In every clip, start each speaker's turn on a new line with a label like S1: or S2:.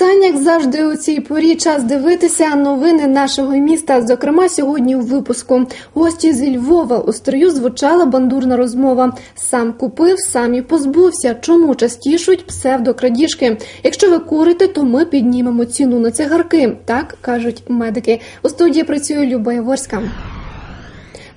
S1: вітання, як завжди, у цій порі час дивитися новини нашого міста. Зокрема, сьогодні у випуску гості зі Львова у строю звучала бандурна розмова. Сам купив, сам і позбувся. Чому частішують псевдокрадіжки? Якщо ви курите, то ми піднімемо ціну на цигарки. Так кажуть медики. У студії працює Люба Яворська.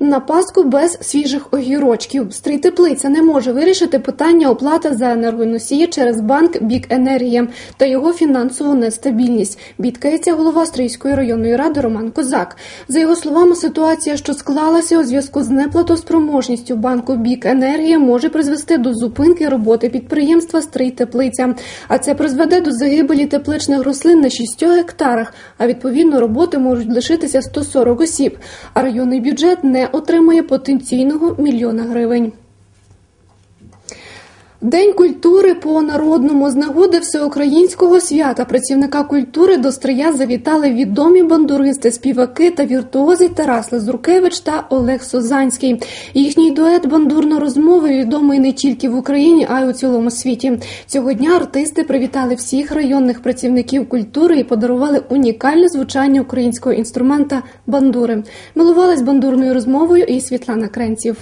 S1: На Пасху без свіжих огірочків. Стрій теплиця не може вирішити питання оплати за енергоносії через банк Бік Енергія та його фінансову нестабільність. Бідкається голова Стрийської районної ради Роман Козак. За його словами, ситуація, що склалася у зв'язку з неплатоспроможністю банку Бік Енергія, може призвести до зупинки роботи підприємства Стрий Теплиця. А це призведе до загибелі тепличних рослин на 6 гектарах. А відповідно роботи можуть лишитися 140 осіб. А районний бюджет не отримує потенційного мільйона гривень. День культури по народному з нагоди всеукраїнського свята працівника культури до Стрия завітали відомі бандуристи, співаки та віртуози Тарас Лазуркевич та Олег Созанський. Їхній дует бандурно розмови відомий не тільки в Україні, а й у цілому світі. Цього дня артисти привітали всіх районних працівників культури і подарували унікальне звучання українського інструмента бандури. Милувались бандурною розмовою і Світлана Кренців.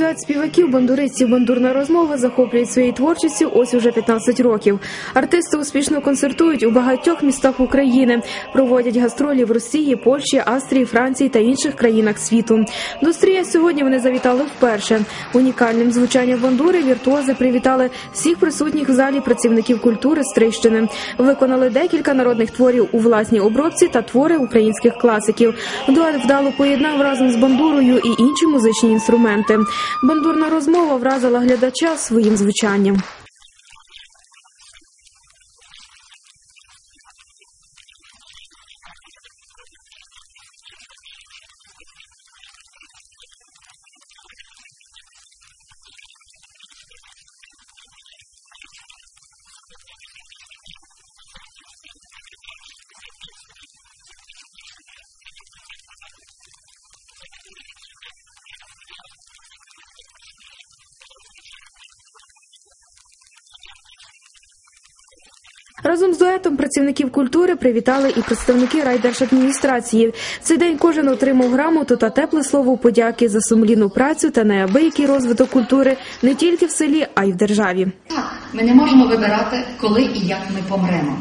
S1: Дует співаків бандуристів бандурна розмова захоплюють своєю творчістю ось уже 15 років. Артисти успішно концертують у багатьох містах України, проводять гастролі в Росії, Польщі, Австрії, Франції та інших країнах світу. До стрія сьогодні вони завітали вперше. Унікальним звучанням бандури віртуози привітали всіх присутніх в залі працівників культури Стрийщини. Виконали декілька народних творів у власній обробці та твори українських класиків. Дует вдало поєднав разом з бандурою і інші музичні інструменти. Бандурна розмова вразила глядача своїм звучанням. Разом з дуетом працівників культури привітали і представники райдержадміністрації. Цей день кожен отримав грамоту та тепле слово подяки за сумлінну працю та неабиякий розвиток культури не тільки в селі, а й в державі.
S2: Так, ми не можемо вибирати, коли і як ми помремо.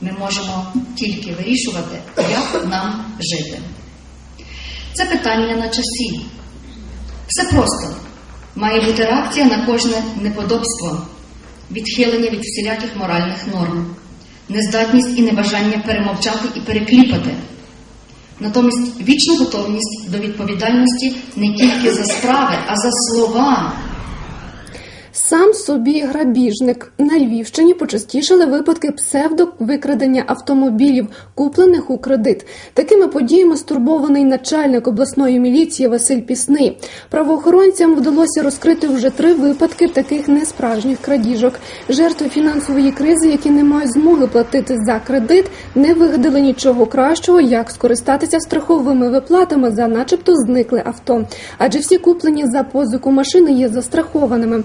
S2: Ми можемо тільки вирішувати, як нам жити. Це питання на часі. Все просто. Має бути реакція на кожне неподобство, відхилення від всіляких моральних норм, нездатність і небажання перемовчати і перекліпати. Натомість вічна готовність до відповідальності не тільки за справи, а за слова.
S1: Сам собі грабіжник на Львівщині почастішали випадки псевдовикрадення автомобілів, куплених у кредит. Такими подіями стурбований начальник обласної міліції Василь Пісний. Правоохоронцям вдалося розкрити вже три випадки таких несправжніх крадіжок. Жертви фінансової кризи, які не мають змоги платити за кредит, не вигадали нічого кращого, як скористатися страховими виплатами за, начебто, зникле авто. Адже всі куплені за позику машини є застрахованими.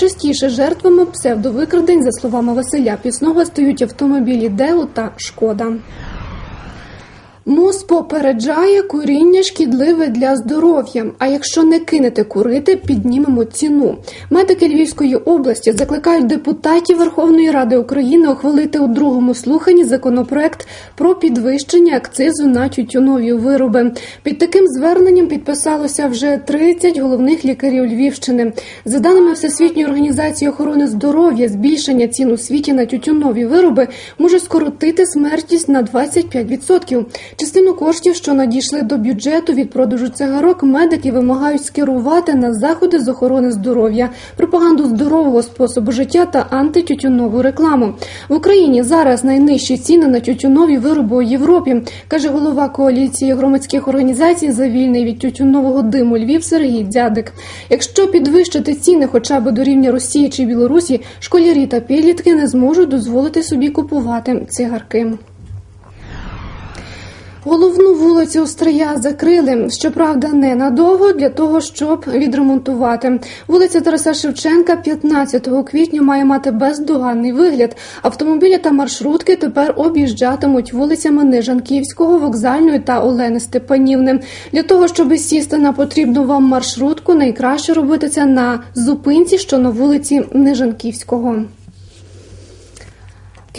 S1: Найчастіше жертвами псевдовикрадень, за словами Василя Пісного, стають автомобілі Део та Шкода. МОЗ попереджає куріння шкідливе для здоров'я. А якщо не кинете курити, піднімемо ціну. Медики Львівської області закликають депутатів Верховної Ради України ухвалити у другому слуханні законопроект про підвищення акцизу на тютюнові вироби. Під таким зверненням підписалося вже 30 головних лікарів Львівщини. За даними Всесвітньої організації охорони здоров'я, збільшення цін у світі на тютюнові вироби може скоротити смертність на 25%. Частину коштів, що надійшли до бюджету від продажу цигарок, медики вимагають скерувати на заходи з охорони здоров'я, пропаганду здорового способу життя та антитютюнову рекламу. В Україні зараз найнижчі ціни на тютюнові вироби у Європі, каже голова коаліції громадських організацій за вільний від тютюнового диму Львів Сергій Дзядик. Якщо підвищити ціни, хоча б до рівня Росії чи Білорусі, школярі та підлітки не зможуть дозволити собі купувати цигарки. Головну вулицю Острия закрили, щоправда, ненадовго для того, щоб відремонтувати. Вулиця Тараса Шевченка 15 квітня має мати бездоганний вигляд. Автомобілі та маршрутки тепер об'їжджатимуть вулицями Нижанківського, вокзальної та Олени Степанівни. Для того, щоб сісти на потрібну вам маршрутку, найкраще робити це на зупинці, що на вулиці Нижанківського.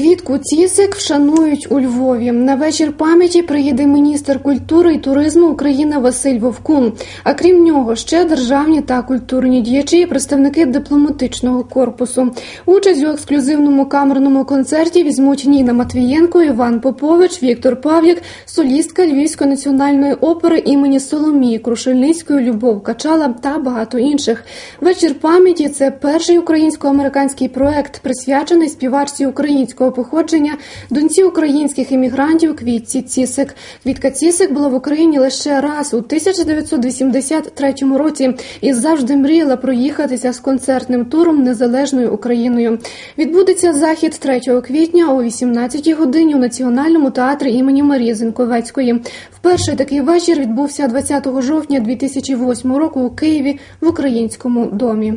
S1: Квітку Цісик вшанують у Львові. На вечір пам'яті приїде міністр культури і туризму України Василь Вовкун. А крім нього, ще державні та культурні діячі, і представники дипломатичного корпусу. Участь у ексклюзивному камерному концерті візьмуть Ніна Матвієнко, Іван Попович, Віктор Павлік, солістка Львівської національної опери імені Соломії Крушельницької, Любов Качала та багато інших. Вечір пам'яті це перший українсько-американський проект, присвячений співачці українського походження доньці українських іммігрантів Квітці Цісик. Квітка Цісик була в Україні лише раз у 1983 році і завжди мріяла проїхатися з концертним туром незалежною Україною. Відбудеться захід 3 квітня о 18 годині у Національному театрі імені Марії Зинковецької. Вперше такий вечір відбувся 20 жовтня 2008 року у Києві в українському домі.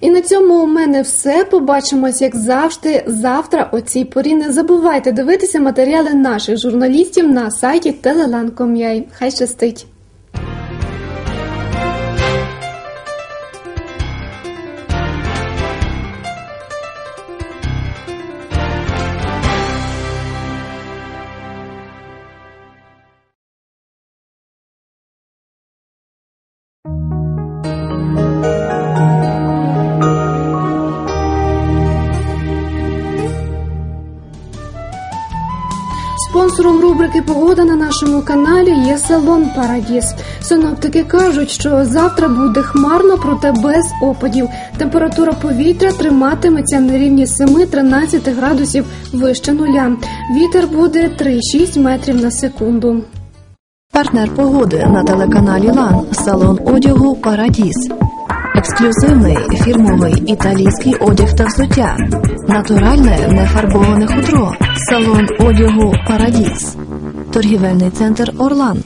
S1: І на цьому у мене все. Побачимось, як завжди, завтра о цій порі. Не забувайте дивитися матеріали наших журналістів на сайті telelan.com.ua. Хай щастить! Спонсором рубрики Погода на нашому каналі є салон Парадіс. Синоптики кажуть, що завтра буде хмарно, проте без опадів. Температура повітря триматиметься на рівні 7-13 градусів вище нуля. Вітер буде 3-6 метрів на секунду.
S3: Партнер погоди на телеканалі Лан салон одягу Парадіс. Ексклюзивний фірмовий італійський одяг та взуття. Натуральне нефарбоване хутро. Салон одягу Парадіс. Торгівельний центр Орлан.